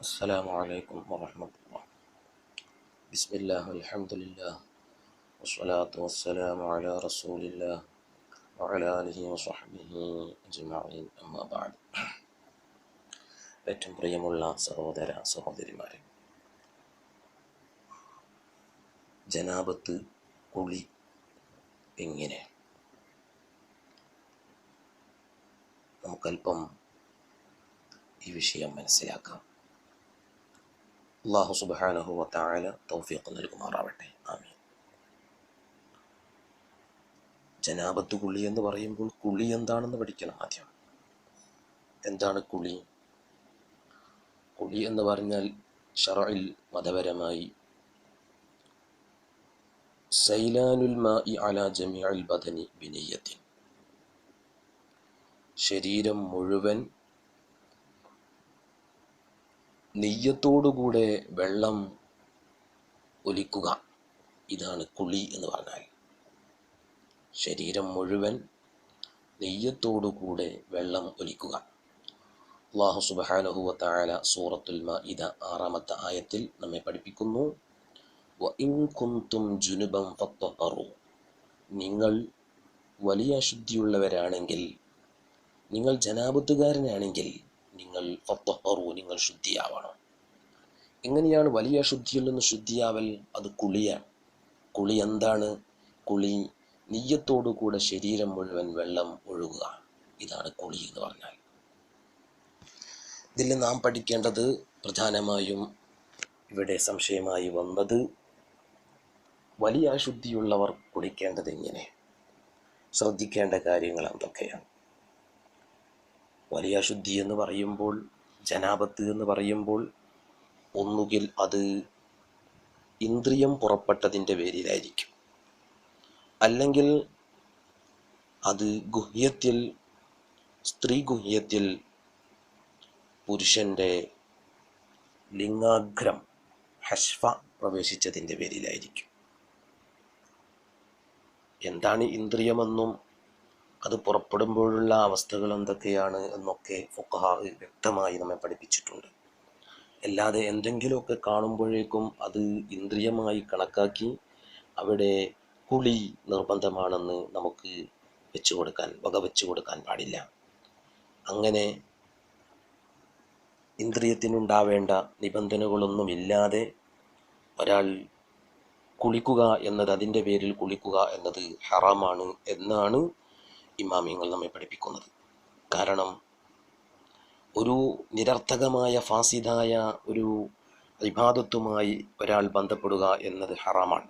السلام عليكم ورحمة الله بسم الله الحمد لله والصلاة والسلام على رسول الله وعلى آله وصحبه أجمعين أما بعد ഏറ്റവും പ്രിയമുള്ള സഹോദര സഹോദരിമാരെ ജനാപത്ത് കുളി എങ്ങനെ നമുക്കല്പം ഈ വിഷയം മനസ്സിലാക്കാം അള്ളാഹു സുബാനഹു വത്തായ തൗഫീഖ് നൽകുമാറാവട്ടെ. ആമീൻ. ജനാപത്ത് കുളി എന്ന് പറയുമ്പോൾ കുളി എന്താണെന്ന് പഠിക്കണം ആദ്യം. എന്താണ് കുളി? കുളി എന്ന് പറഞ്ഞാൽ ഷറയിൽ മതപരമായി സൈലാനുൽ മാഇ അല ബദനി ബിനിയത്തിൻ ശരീരം മുഴുവൻ നെയ്യത്തോടുകൂടെ വെള്ളം ഒലിക്കുക. ഇതാണ് കുളി എന്ന് പറഞ്ഞാൽ. ശരീരം മുഴുവൻ നെയ്യത്തോടുകൂടെ വെള്ളം ഒലിക്കുക. അള്ളാഹു സുബാനഹുവത്തായ സൂറത്തുൽ മഇദ ആറാമത്തെ ആയത്തിൽ നമ്മെ പഠിപ്പിക്കുന്നു. ജുനുബം നിങ്ങൾ വലിയ അശുദ്ധിയുള്ളവരാണെങ്കിൽ നിങ്ങൾ ജനാപത്തുകാരനാണെങ്കിൽ നിങ്ങൾ ഫത്തഹറു നിങ്ങൾ ശുദ്ധിയാവണം. എങ്ങനെയാണ് വലിയ ശുദ്ധിയിൽ നിന്ന് ശുദ്ധിയാവൽ? അത് കുളിയാണ്. കുളി എന്താണ്? കുളി നെയ്യത്തോടുകൂടെ ശരീരം മുഴുവൻ വെള്ളം ഒഴുകുക. ഇതാണ് കുളി എന്ന് പറഞ്ഞാൽ. ഇതിൽ നാം പഠിക്കേണ്ടത് പ്രധാനമായും ഇവിടെ സംശയമായി വന്നത് വലിയ അശുദ്ധിയുള്ളവർ കുളിക്കേണ്ടത് എങ്ങനെ? ശ്രദ്ധിക്കേണ്ട കാര്യങ്ങൾ എന്തൊക്കെയാണ്? വലിയ അശുദ്ധി എന്ന് പറയുമ്പോൾ ജനാപത്ത് എന്ന് പറയുമ്പോൾ ഒന്നുകിൽ അത് ഇന്ദ്രിയം പുറപ്പെട്ടതിന്റെ പേരിലായിരിക്കും. അല്ലെങ്കിൽ അത് ഗുഹ്യത്തിൽ സ്ത്രീ ഗുഹ്യത്തിൽ പുരുഷന്റെ ലിംഗാഗ്രം ഹഷ്ഫ പ്രവേശിച്ചതിന്റെ പേരിലായിരിക്കും. എന്താണ് ഇന്ദ്രിയമെന്നും അത് പുറപ്പെടുമ്പോഴുള്ള അവസ്ഥകൾ എന്തൊക്കെയാണ് എന്നൊക്കെ ഫുഖഹ വ്യക്തമായി നമ്മെ പഠിപ്പിച്ചിട്ടുണ്ട്. അല്ലാതെ എന്തെങ്കിലുമൊക്കെ കാണുമ്പോഴേക്കും അത് ഇന്ദ്രിയമായി കണക്കാക്കി അവിടെ കുളി നിർബന്ധമാണെന്ന് നമുക്ക് വെച്ചു കൊടുക്കാൻ വക വെച്ചു കൊടുക്കാൻ പാടില്ല. അങ്ങനെ ഇന്ദ്രിയത്തിനുണ്ടാവേണ്ട നിബന്ധനകളൊന്നുമില്ലാതെ ഒരാൾ കുളിക്കുക എന്നത് അതിന്റെ പേരിൽ കുളിക്കുക എന്നത് ഹറാമാണ് എന്നാണ് ഇമാമിങ്ങൾ നമ്മെ പഠിപ്പിക്കുന്നത്. കാരണം ഒരു നിരർത്ഥകമായ ഫാസിദായ ഒരു ഇബാദത്തുമായി ഒരാൾ ബന്ധപ്പെടുക എന്നത് ഹറാമാണ്.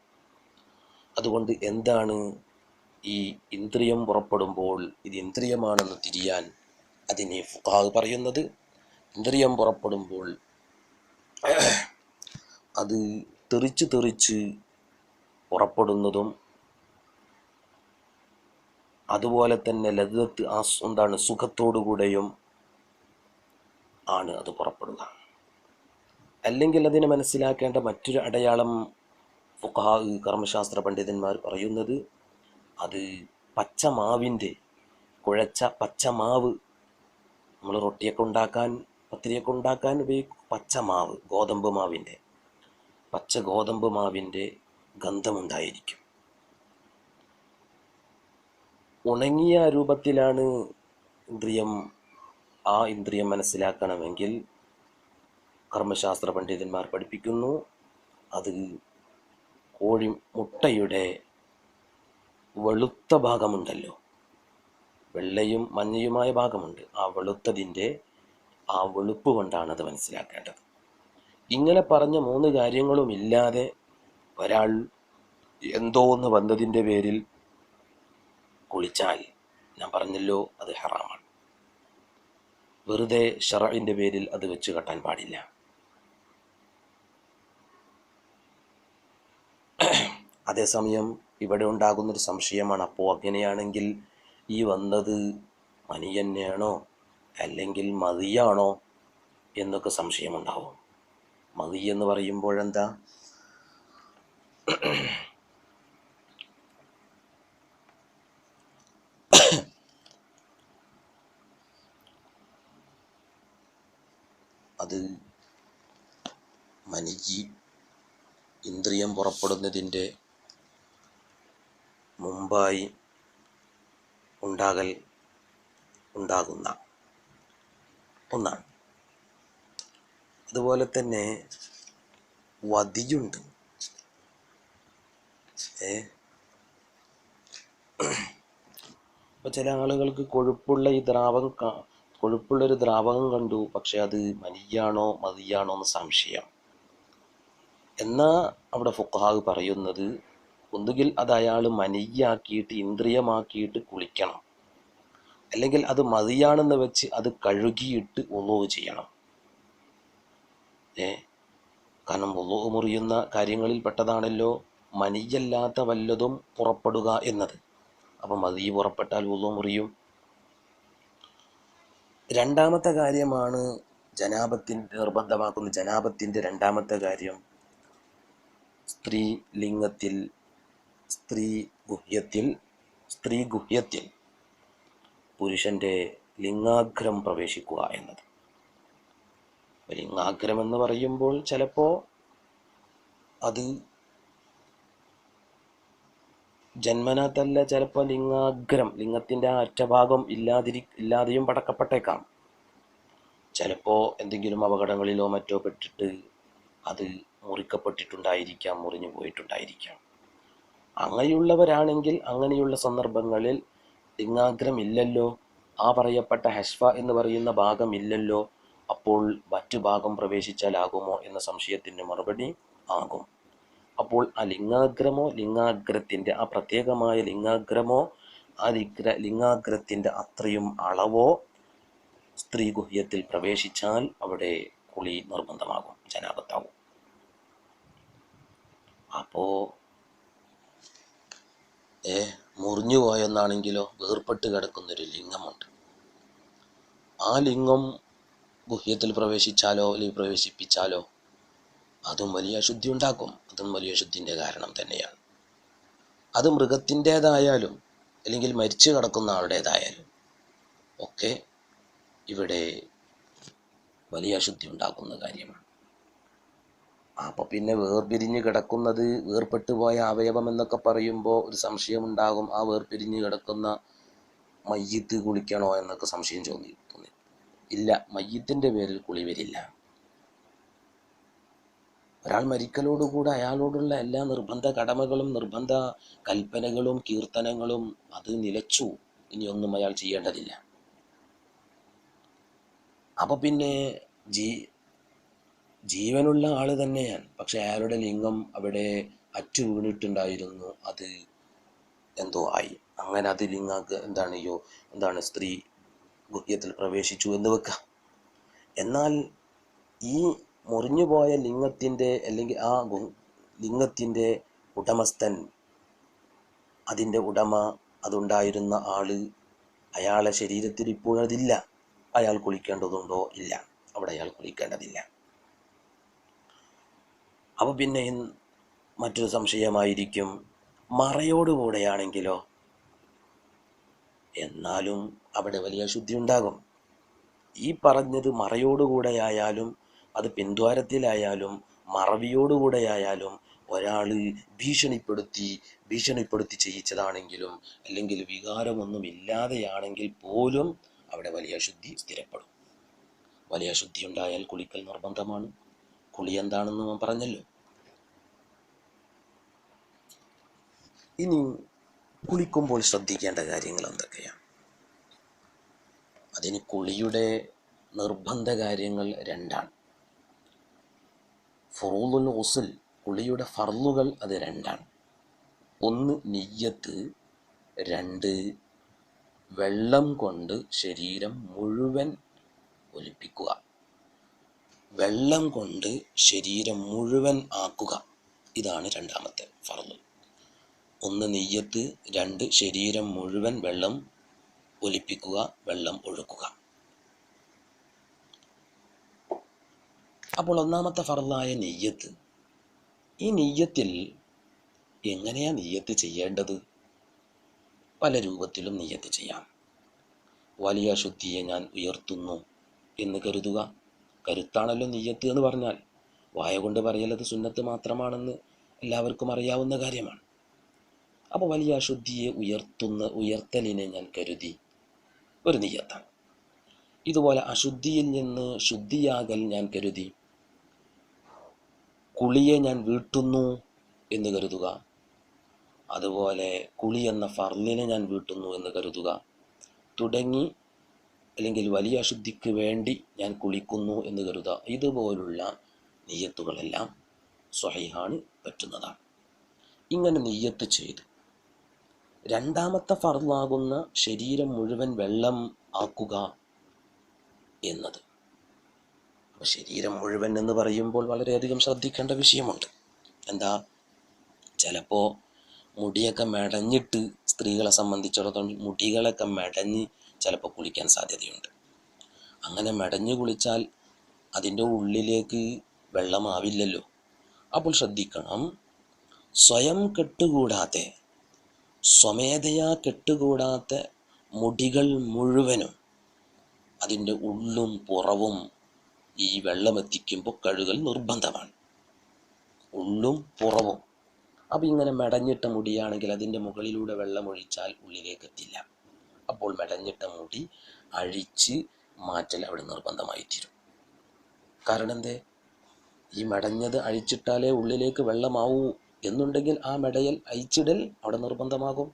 അതുകൊണ്ട് എന്താണ് ഈ ഇന്ദ്രിയം പുറപ്പെടുമ്പോൾ ഇത് ഇന്ദ്രിയമാണെന്ന് തിരിയാൻ അതിനെ ഫുഖാഹ് പറയുന്നത്? ഇന്ദ്രിയം പുറപ്പെടുമ്പോൾ അത് തെറിച്ച് തെറിച്ച് പുറപ്പെടുന്നതും അതുപോലെ തന്നെ ലതത്ത് ആ എന്താണ് സുഖത്തോടുകൂടെയും ആണ് അത് പുറപ്പെടുക. അല്ലെങ്കിൽ അതിനെ മനസ്സിലാക്കേണ്ട മറ്റൊരു അടയാളം കർമ്മശാസ്ത്ര പണ്ഡിതന്മാർ പറയുന്നത് അത് പച്ചമാവിന്റെ കുഴച്ച പച്ചമാവ് നമ്മൾ റൊട്ടിയൊക്കെ ഉണ്ടാക്കാൻ പത്തിരിയൊക്കെ ഉണ്ടാക്കാൻ ഉപയോഗിക്കും. പച്ചമാവ് ഗോതമ്പ് മാവിന്റെ പച്ച ഗോതമ്പ് മാവിന്റെ ഗന്ധമുണ്ടായിരിക്കും. ഉണങ്ങിയ രൂപത്തിലാണ് ഇന്ദ്രിയം ആ ഇന്ദ്രിയം മനസ്സിലാക്കണമെങ്കിൽ കർമ്മശാസ്ത്ര പണ്ഡിതന്മാർ പഠിപ്പിക്കുന്നു. അത് കോഴി മുട്ടയുടെ വെളുത്ത ഭാഗമുണ്ടല്ലോ. വെള്ളയും മഞ്ഞയുമായ ഭാഗമുണ്ട്. ആ വെളുത്തതിന്റെ ആ വെളുപ്പ് കൊണ്ടാണ് അത് മനസ്സിലാക്കേണ്ടത്. ഇങ്ങനെ പറഞ്ഞ മൂന്ന് കാര്യങ്ങളും ഇല്ലാതെ ഒരാൾ എന്തോ ഒന്ന് വന്നതിന്റെ പേരിൽ കുളിച്ചാൽ. ഞാൻ പറഞ്ഞല്ലോ അത് ഹറാമാണ്. വെറുതെ ഷറയിന്റെ പേരിൽ അത് വെച്ച് കെട്ടാൻ പാടില്ല. അതേസമയം ഇവിടെ ഉണ്ടാകുന്നൊരു സംശയമാണ് അപ്പോൾ അങ്ങനെയാണെങ്കിൽ ഈ വന്നത് മനി തന്നെയാണോ അല്ലെങ്കിൽ മതിയാണോ എന്നൊക്കെ സംശയമുണ്ടാവും. മതി എന്ന് പറയുമ്പോഴെന്താ? അത് മനിജി ഇന്ദ്രിയം പുറപ്പെടുന്നതിന്റെ മുമ്പായി ഉണ്ടാകൽ ഉണ്ടാകുന്ന ഒന്നാണ്. അതുപോലെ തന്നെ വതിയുണ്ട് ഏ? ഇപ്പോൾ ചില ആളുകൾക്ക് കൊഴുപ്പുള്ള ഈ ദ്രാവകം കൊഴുപ്പുള്ളൊരു ദ്രാവകം കണ്ടു. പക്ഷെ അത് മനിയാണോ മതിയാണോ എന്ന് സംശയം. എന്നാ അവിടെ ഫുഖാഹ് പറയുന്നത്? ഒന്നുകിൽ അത് അയാൾ മനിയാക്കിയിട്ട് ഇന്ദ്രിയമാക്കിയിട്ട് കുളിക്കണം. അല്ലെങ്കിൽ അത് മതിയാണെന്ന് വെച്ച് അത് കഴുകിയിട്ട് ഒന്നുവ് ചെയ്യണം. ഏ? കാരണം ഒന്നുവ് മുറിയുന്ന കാര്യങ്ങളിൽ പെട്ടതാണല്ലോ മനിയല്ലാത്ത വല്ലതും പുറപ്പെടുക എന്നത്. അപ്പം മതി പുറപ്പെട്ടാൽ ഒന്നു മുറിയും. രണ്ടാമത്തെ കാര്യമാണ് ജനാപത്തിന്റെ നിർബന്ധമാക്കുന്ന. ജനാപത്തിന്റെ രണ്ടാമത്തെ കാര്യം സ്ത്രീ ലിംഗത്തിൽ സ്ത്രീ ഗുഹ്യത്തിൽ സ്ത്രീ ഗുഹ്യത്തിൽ പുരുഷന്റെ ലിംഗാഗ്രം പ്രവേശിക്കുക എന്നത്. ലിംഗാഗ്രം എന്ന് പറയുമ്പോൾ ചിലപ്പോൾ അത് ജന്മനാത്തല്ല ചിലപ്പോൾ ലിംഗാഗ്രം ലിംഗത്തിന്റെ ആ അറ്റഭാഗം ഇല്ലാതിരി ഇല്ലാതെയും പടക്കപ്പെട്ടേക്കാം. ചിലപ്പോൾ എന്തെങ്കിലും അപകടങ്ങളിലോ മറ്റോ പെട്ടിട്ട് അത് മുറിക്കപ്പെട്ടിട്ടുണ്ടായിരിക്കാം മുറിഞ്ഞു പോയിട്ടുണ്ടായിരിക്കാം. അങ്ങനെയുള്ളവരാണെങ്കിൽ അങ്ങനെയുള്ള സന്ദർഭങ്ങളിൽ ലിംഗാഗ്രം ഇല്ലല്ലോ ആ പറയപ്പെട്ട ഹഷ്ഫ എന്ന് പറയുന്ന ഭാഗം ഇല്ലല്ലോ അപ്പോൾ മറ്റു ഭാഗം പ്രവേശിച്ചാലാകുമോ എന്ന സംശയത്തിന് മറുപടി ആകും. അപ്പോൾ ആ ലിംഗാഗ്രമോ ലിംഗാഗ്രത്തിന്റെ ആ പ്രത്യേകമായ ലിംഗാഗ്രമോ ആ ലിഗ്ര ലിംഗാഗ്രത്തിന്റെ അത്രയും അളവോ സ്ത്രീ ഗുഹ്യത്തിൽ പ്രവേശിച്ചാൽ അവിടെ കുളി നിർബന്ധമാകും ജനാപത്താവും. അപ്പോ ഏ മുറിഞ്ഞു പോയെന്നാണെങ്കിലോ വേർപെട്ട് കിടക്കുന്നൊരു ലിംഗമുണ്ട്. ആ ലിംഗം ഗുഹ്യത്തിൽ പ്രവേശിച്ചാലോ അല്ലെങ്കിൽ പ്രവേശിപ്പിച്ചാലോ അതും വലിയ അശുദ്ധി ഉണ്ടാക്കും അതും വലിയ അശുദ്ധിന്റെ കാരണം തന്നെയാണ്. അത് മൃഗത്തിന്റേതായാലും അല്ലെങ്കിൽ മരിച്ചു കിടക്കുന്ന ആളുടേതായാലും ഒക്കെ ഇവിടെ വലിയ അശുദ്ധി ഉണ്ടാക്കുന്ന കാര്യമാണ്. അപ്പോൾ പിന്നെ വേർപിരിഞ്ഞ് കിടക്കുന്നത് വേർപെട്ടു പോയ അവയവം എന്നൊക്കെ പറയുമ്പോൾ ഒരു സംശയമുണ്ടാകും ആ വേർപിരിഞ്ഞ് കിടക്കുന്ന മയ്യത്ത് കുളിക്കണോ എന്നൊക്കെ സംശയം തോന്നി തോന്നി. ഇല്ല മയ്യത്തിന്റെ പേരിൽ കുളി വരില്ല. ഒരാൾ മരിക്കലോടുകൂടെ അയാളോടുള്ള എല്ലാ നിർബന്ധ കടമകളും നിർബന്ധ കൽപ്പനകളും കീർത്തനങ്ങളും അത് നിലച്ചു. ഇനിയൊന്നും അയാൾ ചെയ്യേണ്ടതില്ല. അപ്പൊ പിന്നെ ജീ ജീവനുള്ള ആൾ തന്നെയാണ്. പക്ഷെ അയാളുടെ ലിംഗം അവിടെ അറ്റു വീണിട്ടുണ്ടായിരുന്നു. അത് എന്തോ ആയി. അങ്ങനെ അത് ലിംഗാക്ക് എന്താണ് യോ എന്താണ് സ്ത്രീ ഗുഹ്യത്തിൽ പ്രവേശിച്ചു എന്ന് വെക്കാം. എന്നാൽ ഈ മുറിഞ്ഞുപോയ ലിംഗത്തിന്റെ അല്ലെങ്കിൽ ആ ലിംഗത്തിന്റെ ഉടമസ്ഥൻ അതിന്റെ ഉടമ അതുണ്ടായിരുന്ന ആൾ അയാളെ ശരീരത്തിൽ ഇപ്പോഴതില്ല അയാൾ കുളിക്കേണ്ടതുണ്ടോ? ഇല്ല. അവിടെ അയാൾ കുളിക്കേണ്ടതില്ല. അപ്പോൾ പിന്നെ മറ്റൊരു സംശയമായിരിക്കും. മറയോടുകൂടെയാണെങ്കിലോ? എന്നാലും അവിടെ വലിയ ശുദ്ധി ഉണ്ടാകും ഈ പറഞ്ഞത് മറയോടുകൂടെയായാലും അത് പിന്ദ്വാരത്തിലായാലും മറവിയോടുകൂടെയായാലും ഒരാൾ ഭീഷണിപ്പെടുത്തി ഭീഷണിപ്പെടുത്തി ചെയ്യിച്ചതാണെങ്കിലും അല്ലെങ്കിൽ വികാരമൊന്നും ഇല്ലാതെയാണെങ്കിൽ പോലും അവിടെ വലിയ ശുദ്ധി സ്ഥിരപ്പെടും. വലിയ ശുദ്ധി ഉണ്ടായാൽ കുളിക്കൽ നിർബന്ധമാണ്. കുളി എന്താണെന്ന് ഞാൻ പറഞ്ഞല്ലോ. ഇനി കുളിക്കുമ്പോൾ ശ്രദ്ധിക്കേണ്ട കാര്യങ്ങൾ എന്തൊക്കെയാണ് അതിന് കുളിയുടെ നിർബന്ധ കാര്യങ്ങൾ രണ്ടാണ്. ഫുറൂലുൽ ഉസുൽ കുളിയുടെ ഫർലുകൾ അത് രണ്ടാണ്. ഒന്ന് നിയ്യത്ത് രണ്ട് വെള്ളം കൊണ്ട് ശരീരം മുഴുവൻ ഒലിപ്പിക്കുക. വെള്ളം കൊണ്ട് ശരീരം മുഴുവൻ ആക്കുക. ഇതാണ് രണ്ടാമത്തെ ഫർൾ. ഒന്ന് നെയ്യത്ത് രണ്ട് ശരീരം മുഴുവൻ വെള്ളം ഒലിപ്പിക്കുക വെള്ളം ഒഴുക്കുക. അപ്പോൾ ഒന്നാമത്തെ ഫറലായ നെയ്യത്ത്. ഈ നെയ്യത്തിൽ എങ്ങനെയാണ് നെയ്യത്ത് ചെയ്യേണ്ടത്? പല രൂപത്തിലും നെയ്യത്ത് ചെയ്യാം. വലിയ ശുദ്ധിയെ ഞാൻ ഉയർത്തുന്നു എന്ന് കരുതുക. കരുത്താണല്ലോ നെയ്യത്ത് എന്ന് പറഞ്ഞാൽ. വായ കൊണ്ട് പറയലത് സുന്നത്ത് മാത്രമാണെന്ന് എല്ലാവർക്കും അറിയാവുന്ന കാര്യമാണ്. അപ്പോൾ വലിയ അശുദ്ധിയെ ഉയർത്തുന്ന ഉയർത്തലിനെ ഞാൻ കരുതി ഒരു നെയ്യത്താണ്. ഇതുപോലെ അശുദ്ധിയിൽ നിന്ന് ശുദ്ധിയാകൽ ഞാൻ കരുതി. കുളിയെ ഞാൻ വീട്ടുന്നു എന്ന് കരുതുക. അതുപോലെ കുളി എന്ന ഫർലിനെ ഞാൻ വീട്ടുന്നു എന്ന് കരുതുക. തുടങ്ങി അല്ലെങ്കിൽ വലിയ അശുദ്ധിക്ക് വേണ്ടി ഞാൻ കുളിക്കുന്നു എന്ന് കരുതുക. ഇതുപോലുള്ള നെയ്യത്തുകളെല്ലാം സ്വഹീഹാണ് പറ്റുന്നതാണ്. ഇങ്ങനെ നെയ്യത്ത് ചെയ്ത് രണ്ടാമത്തെ ഫർലാകുന്ന ശരീരം മുഴുവൻ വെള്ളം ആക്കുക എന്നത് അപ്പോൾ ശരീരം മുഴുവൻ എന്ന് പറയുമ്പോൾ വളരെയധികം ശ്രദ്ധിക്കേണ്ട വിഷയമുണ്ട്. എന്താ? ചിലപ്പോൾ മുടിയൊക്കെ മെടഞ്ഞിട്ട് സ്ത്രീകളെ സംബന്ധിച്ചിടത്തോളം മുടികളൊക്കെ മെടഞ്ഞ് ചിലപ്പോൾ കുളിക്കാൻ സാധ്യതയുണ്ട്. അങ്ങനെ മെടഞ്ഞു കുളിച്ചാൽ അതിന്റെ ഉള്ളിലേക്ക് വെള്ളമാവില്ലല്ലോ അപ്പോൾ ശ്രദ്ധിക്കണം. സ്വയം കെട്ടുകൂടാതെ സ്വമേധയാ കെട്ടുകൂടാത്ത മുടികൾ മുഴുവനും അതിന്റെ ഉള്ളും പുറവും ഈ വെള്ളം എത്തിക്കുമ്പോൾ കഴുകൽ നിർബന്ധമാണ്. ഉള്ളും പുറവും. അപ്പം ഇങ്ങനെ മെടഞ്ഞിട്ട മുടിയാണെങ്കിൽ അതിന്റെ മുകളിലൂടെ വെള്ളം ഒഴിച്ചാൽ ഉള്ളിലേക്ക് എത്തില്ല അപ്പോൾ മെടഞ്ഞിട്ട മുടി അഴിച്ച് മാറ്റൽ അവിടെ നിർബന്ധമായി തീരും കാരണം എന്തേ? ഈ മെടഞ്ഞത് അഴിച്ചിട്ടാലേ ഉള്ളിലേക്ക് വെള്ളമാവൂ എന്നുണ്ടെങ്കിൽ ആ മെടയൽ അഴിച്ചിടൽ അവിടെ നിർബന്ധമാകും.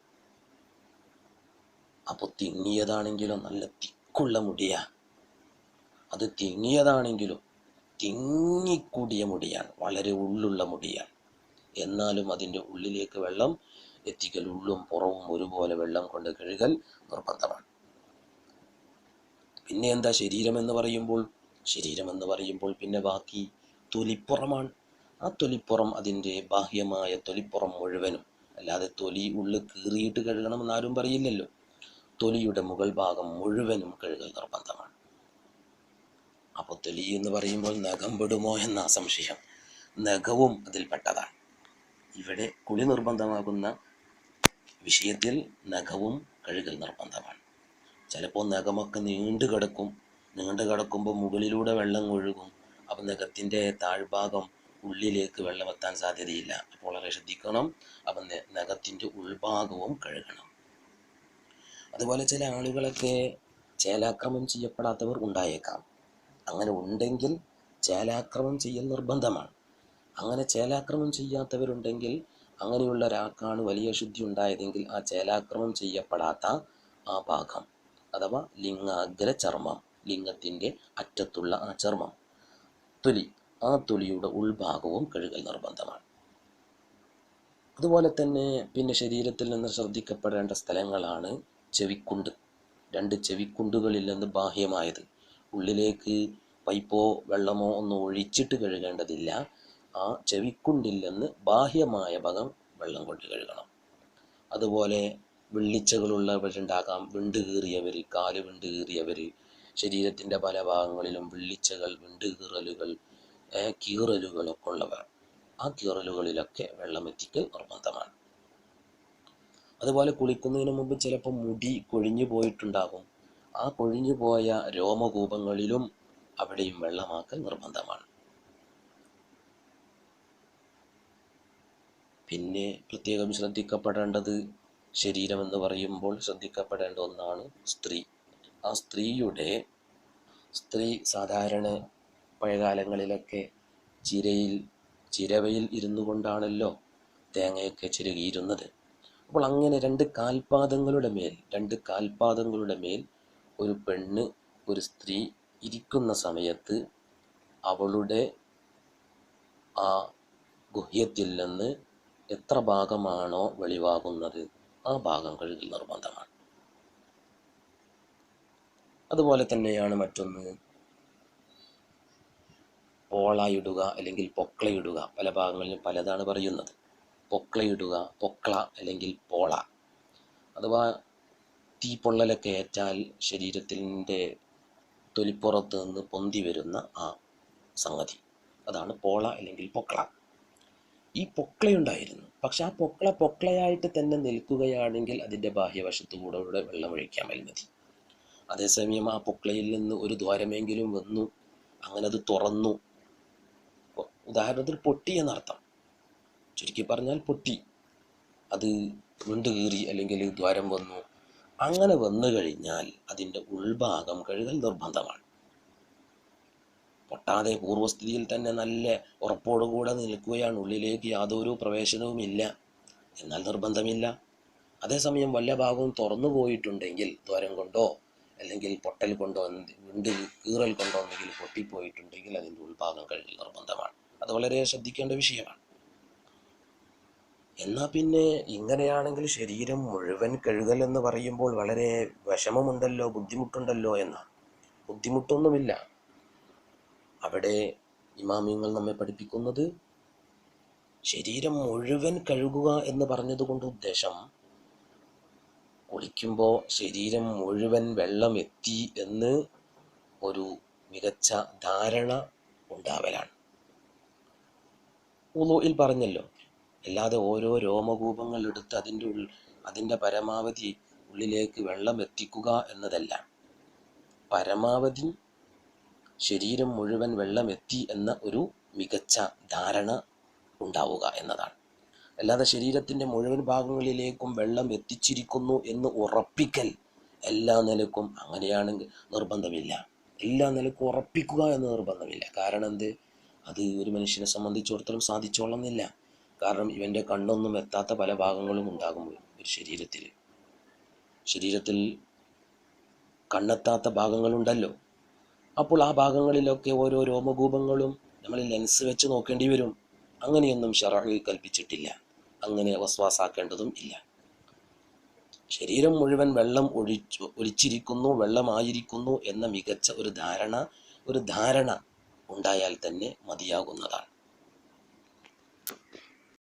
അപ്പോൾ തിങ്ങിയതാണെങ്കിലും നല്ല തിക്കുള്ള മുടിയാ. അത് തിങ്ങിയതാണെങ്കിലും തിങ്ങിക്കൂടിയ മുടിയാണ് വളരെ ഉള്ളുള്ള മുടിയാണ്. എന്നാലും അതിന്റെ ഉള്ളിലേക്ക് വെള്ളം എത്തിക്കൽ ഉള്ളും പുറവും ഒരുപോലെ വെള്ളം കൊണ്ട് കഴുകൽ നിർബന്ധമാണ്. പിന്നെ എന്താ ശരീരം എന്ന് പറയുമ്പോൾ? ശരീരം എന്ന് പറയുമ്പോൾ പിന്നെ ബാക്കി തൊലിപ്പുറമാണ്. ആ തൊലിപ്പുറം അതിന്റെ ബാഹ്യമായ തൊലിപ്പുറം മുഴുവനും അല്ലാതെ തൊലി ഉള്ളിൽ കീറിയിട്ട് കഴുകണമെന്ന് ആരും പറയില്ലല്ലോ. തൊലിയുടെ മുകൾ ഭാഗം മുഴുവനും കഴുകൽ നിർബന്ധമാണ്. അപ്പോൾ തൊലി എന്ന് പറയുമ്പോൾ നഖം പെടുമോ എന്ന സംശയം. നഖവും അതിൽപ്പെട്ടതാണ്. ഇവിടെ കുളി നിർബന്ധമാകുന്ന വിഷയത്തിൽ നഖവും കഴുകൽ നിർബന്ധമാണ്. ചിലപ്പോൾ നഖമൊക്കെ നീണ്ടു കിടക്കും. നീണ്ടു കിടക്കുമ്പോൾ മുകളിലൂടെ വെള്ളം ഒഴുകും. അപ്പം നഖത്തിന്റെ താഴ്ഭാഗം ഉള്ളിലേക്ക് വെള്ളം എത്താൻ സാധ്യതയില്ല. അപ്പോൾ വളരെ ശ്രദ്ധിക്കണം. അപ്പം നഖത്തിന്റെ ഉൾഭാഗവും കഴുകണം. അതുപോലെ ചില ആളുകളൊക്കെ ചേലാക്രമം ചെയ്യപ്പെടാത്തവർ ഉണ്ടായേക്കാം. അങ്ങനെ ഉണ്ടെങ്കിൽ ചേലാക്രമം ചെയ്യൽ നിർബന്ധമാണ്. അങ്ങനെ ചേലാക്രമം ചെയ്യാത്തവരുണ്ടെങ്കിൽ അങ്ങനെയുള്ള ഒരാൾക്കാണ് വലിയ ശുദ്ധി ഉണ്ടായതെങ്കിൽ ആ ചേലാക്രമം ചെയ്യപ്പെടാത്ത ആ ഭാഗം അഥവാ ലിംഗാഗ്ര ചർമ്മം ലിംഗത്തിന്റെ അറ്റത്തുള്ള ആ ചർമ്മം. തൊലി ആ തൊലിയുടെ ഉൾഭാഗവും കഴുകൽ നിർബന്ധമാണ്. അതുപോലെ തന്നെ പിന്നെ ശരീരത്തിൽ നിന്ന് ശ്രദ്ധിക്കപ്പെടേണ്ട സ്ഥലങ്ങളാണ് ചെവിക്കുണ്ട്. രണ്ട് ചെവിക്കുണ്ടുകളിൽ നിന്ന് ബാഹ്യമായത്. ഉള്ളിലേക്ക് പൈപ്പോ വെള്ളമോ ഒന്നും ഒഴിച്ചിട്ട് കഴുകേണ്ടതില്ല. ആ ചെവിക്കുണ്ടില്ലെന്ന് ബാഹ്യമായ ഭാഗം വെള്ളം കൊണ്ട് കഴുകണം. അതുപോലെ വെള്ളിച്ചകളുള്ളവരുണ്ടാകാം വിണ്ട് കീറിയവർ കാൽ വിണ്ട് കീറിയവർ ശരീരത്തിന്റെ പല ഭാഗങ്ങളിലും വെള്ളിച്ചകൾ വിണ്ട് കീറലുകൾ കീറലുകളൊക്കെ ഉള്ളവർ. ആ കീറലുകളിലൊക്കെ വെള്ളം എത്തിക്കൽ നിർബന്ധമാണ്. അതുപോലെ കുളിക്കുന്നതിന് മുമ്പ് ചിലപ്പോൾ മുടി കൊഴിഞ്ഞു പോയിട്ടുണ്ടാകും. ആ പൊഴിഞ്ഞുപോയ രോമകൂപങ്ങളിലും അവിടെയും വെള്ളമാക്കൽ നിർബന്ധമാണ്. പിന്നെ പ്രത്യേകം ശ്രദ്ധിക്കപ്പെടേണ്ടത് ശരീരം എന്ന് പറയുമ്പോൾ ശ്രദ്ധിക്കപ്പെടേണ്ട ഒന്നാണ് സ്ത്രീ. ആ സ്ത്രീയുടെ സ്ത്രീ സാധാരണ പഴയകാലങ്ങളിലൊക്കെ ചിരയിൽ ചിരവയിൽ ഇരുന്നു കൊണ്ടാണല്ലോ തേങ്ങയൊക്കെ ചിരകിയിരുന്നത്. അപ്പോൾ അങ്ങനെ രണ്ട് കാൽപാദങ്ങളുടെ മേൽ രണ്ട് കാൽപാദങ്ങളുടെ മേൽ ഒരു പെണ്ണ് ഒരു സ്ത്രീ ഇരിക്കുന്ന സമയത്ത് അവളുടെ ആ ഗുഹ്യത്തിൽ നിന്ന് എത്ര ഭാഗമാണോ വെളിവാകുന്നത് ആ ഭാഗം കഴുകൽ നിർബന്ധമാണ്. അതുപോലെ തന്നെയാണ് മറ്റൊന്ന് പോളയിടുക അല്ലെങ്കിൽ പൊക്ലയിടുക പല ഭാഗങ്ങളിലും പലതാണ് പറയുന്നത്. പൊക്ലയിടുക പൊക്ല അല്ലെങ്കിൽ പോള. അഥവാ തീപ്പൊള്ളലൊക്കെ ഏറ്റാൽ ശരീരത്തിന്റെ തൊലിപ്പുറത്ത് നിന്ന് പൊന്തി വരുന്ന ആ സംഗതി. അതാണ് പോള അല്ലെങ്കിൽ പൊക്ള ഈ പൊക്ലയുണ്ടായിരുന്നു പക്ഷെ ആ പൊക്ള പൊക്ലയായിട്ട് തന്നെ നിൽക്കുകയാണെങ്കിൽ അതിന്റെ ബാഹ്യവശത്തുകൂടെ കൂടെ വെള്ളം ഒഴിക്കാമൽ മതി അതേസമയം ആ പൊക്ലയിൽ നിന്ന് ഒരു ദ്വാരമെങ്കിലും വന്നു അങ്ങനെ അത് തുറന്നു. ഉദാഹരണത്തിന് പൊട്ടി എന്നർത്ഥം. ചുരുക്കി പറഞ്ഞാൽ പൊട്ടി. അത് വീണ്ടുകീറി അല്ലെങ്കിൽ ദ്വാരം വന്നു. അങ്ങനെ വന്നു കഴിഞ്ഞാൽ അതിന്റെ ഉൾഭാഗം കഴുകൽ നിർബന്ധമാണ്. പൊട്ടാതെ പൂർവസ്ഥിതിയിൽ തന്നെ നല്ല ഉറപ്പോടുകൂടെ നിൽക്കുകയാണ്. ഉള്ളിലേക്ക് യാതൊരു പ്രവേശനവും ഇല്ല. എന്നാൽ നിർബന്ധമില്ല. അതേസമയം വല്ല ഭാഗവും തുറന്നു പോയിട്ടുണ്ടെങ്കിൽ ദ്വാരം കൊണ്ടോ അല്ലെങ്കിൽ പൊട്ടൽ കൊണ്ടോ വിണ്ട് കീറൽ കൊണ്ടോ എന്തെങ്കിലും പൊട്ടിപ്പോയിട്ടുണ്ടെങ്കിൽ അതിന്റെ ഉൾഭാഗം കഴുകൽ നിർബന്ധമാണ്. അത് വളരെ ശ്രദ്ധിക്കേണ്ട വിഷയമാണ്. എന്നാൽ പിന്നെ ഇങ്ങനെയാണെങ്കിൽ ശരീരം മുഴുവൻ കഴുകൽ എന്ന് പറയുമ്പോൾ വളരെ വിഷമമുണ്ടല്ലോ ബുദ്ധിമുട്ടുണ്ടല്ലോ എന്നാണ് ബുദ്ധിമുട്ടൊന്നുമില്ല. അവിടെ ഇമാമിയങ്ങൾ നമ്മെ പഠിപ്പിക്കുന്നത് ശരീരം മുഴുവൻ കഴുകുക എന്ന് പറഞ്ഞതുകൊണ്ട് ഉദ്ദേശം കുളിക്കുമ്പോൾ ശരീരം മുഴുവൻ വെള്ളം എത്തി എന്ന് ഒരു മികച്ച ധാരണ ഉണ്ടാവലാണ്. ഉളുയിൽ പറഞ്ഞല്ലോ അല്ലാതെ ഓരോ രോമകൂപങ്ങൾ എടുത്ത് അതിന്റെ ഉൾ അതിന്റെ പരമാവധി ഉള്ളിലേക്ക് വെള്ളം എത്തിക്കുക എന്നതല്ല. പരമാവധി ശരീരം മുഴുവൻ വെള്ളം എത്തി എന്ന ഒരു മികച്ച ധാരണ ഉണ്ടാവുക എന്നതാണ്. അല്ലാതെ ശരീരത്തിന്റെ മുഴുവൻ ഭാഗങ്ങളിലേക്കും വെള്ളം എത്തിച്ചിരിക്കുന്നു എന്ന് ഉറപ്പിക്കൽ എല്ലാ നിലക്കും അങ്ങനെയാണെങ്കിൽ നിർബന്ധമില്ല. എല്ലാ നിലക്കും ഉറപ്പിക്കുക എന്ന് നിർബന്ധമില്ല. കാരണം എന്ത്? അത് ഒരു മനുഷ്യനെ സംബന്ധിച്ചിടത്തോളം സാധിച്ചോളുന്നില്ല. കാരണം ഇവന്റെ കണ്ണൊന്നും എത്താത്ത പല ഭാഗങ്ങളും ഉണ്ടാകും ഒരു ശരീരത്തിൽ. ശരീരത്തിൽ കണ്ണെത്താത്ത ഭാഗങ്ങളുണ്ടല്ലോ. അപ്പോൾ ആ ഭാഗങ്ങളിലൊക്കെ ഓരോ രോമകൂപങ്ങളും നമ്മൾ ലെൻസ് വെച്ച് നോക്കേണ്ടി വരും. അങ്ങനെയൊന്നും ഷറാഹി കൽപ്പിച്ചിട്ടില്ല. അങ്ങനെ വസ്വാസാക്കേണ്ടതും ഇല്ല. ശരീരം മുഴുവൻ വെള്ളം ഒഴിച്ചു ഒലിച്ചിരിക്കുന്നു വെള്ളമായിരിക്കുന്നു എന്ന മികച്ച ഒരു ധാരണ ഒരു ധാരണ ഉണ്ടായാൽ തന്നെ മതിയാകുന്നതാണ്.